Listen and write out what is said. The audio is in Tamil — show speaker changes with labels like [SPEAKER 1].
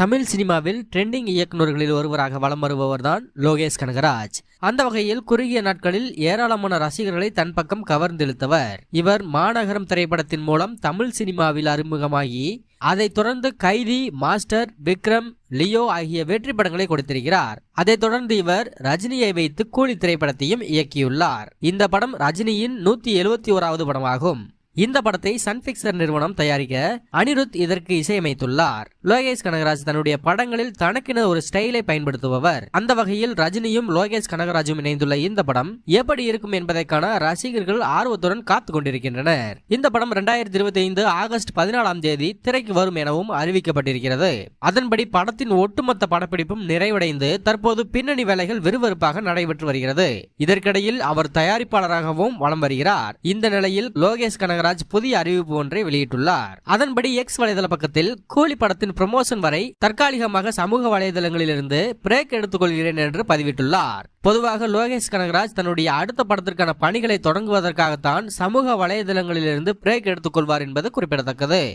[SPEAKER 1] தமிழ் சினிமாவில் ட்ரெண்டிங் இயக்குநர்களில் ஒருவராக வலம் வருபவர்தான் லோகேஷ் கனகராஜ். அந்த வகையில் குறுகிய நாட்களில் ஏராளமான ரசிகர்களை தன் பக்கம் கவர்ந்தெழுத்தவர். இவர் மாநகரம் திரைப்படத்தின் மூலம் தமிழ் சினிமாவில் அறிமுகமாகி அதைத் தொடர்ந்து கைதி மாஸ்டர் விக்ரம் லியோ ஆகிய வெற்றி படங்களை கொடுத்திருக்கிறார். அதைத் தொடர்ந்து இவர் ரஜினியை வைத்து கூலி திரைப்படத்தையும் இயக்கியுள்ளார். இந்த படம் ரஜினியின் நூத்தி எழுபத்தி ஓராவது படமாகும். இந்த படத்தை சன்பிக்சர் நிறுவனம் தயாரிக்க அனிருத் இதற்கு இசையமைத்துள்ளார். லோகேஷ் கனகராஜ் தன்னுடைய படங்களில் தனக்கென ஒரு ஸ்டைலை பயன்படுத்துபவர். அந்த வகையில் ரஜினியும் லோகேஷ் கனகராஜும் இணைந்துள்ள இந்த படம் எப்படி இருக்கும் என்பதற்கான ரசிகர்கள் ஆர்வத்துடன் காத்து கொண்டிருக்கின்றனர். இந்த படம் இரண்டாயிரத்தி இருபத்தி ஐந்து ஆகஸ்ட் பதினாலாம் தேதி திரைக்கு வரும் எனவும் அறிவிக்கப்பட்டிருக்கிறது. அதன்படி படத்தின் ஒட்டுமொத்த படப்பிடிப்பும் நிறைவடைந்து தற்போது பின்னணி வேலைகள் விறுவிறுப்பாக நடைபெற்று வருகிறது. இதற்கிடையில் அவர் தயாரிப்பாளராகவும் வலம் வருகிறார். இந்த நிலையில் லோகேஷ் கனகராஜ் புதிய அறிவிப்பு ஒன்றை வெளியிட்டுள்ளார். அதன்படி எக்ஸ் வலைதள பக்கத்தில் கூலி படத்தின் ப்ரமோஷன் வரை தற்காலிகமாக சமூக வலைதளங்களிலிருந்து பிரேக் எடுத்துக்கொள்கிறேன் என்று பதிவிட்டுள்ளார். பொதுவாக லோகேஷ் கனகராஜ் தன்னுடைய அடுத்த படத்திற்கான பணிகளை தொடங்குவதற்காகத்தான் சமூக வலைதளங்களிலிருந்து பிரேக் எடுத்துக்கொள்வார் என்பது குறிப்பிடத்தக்கது.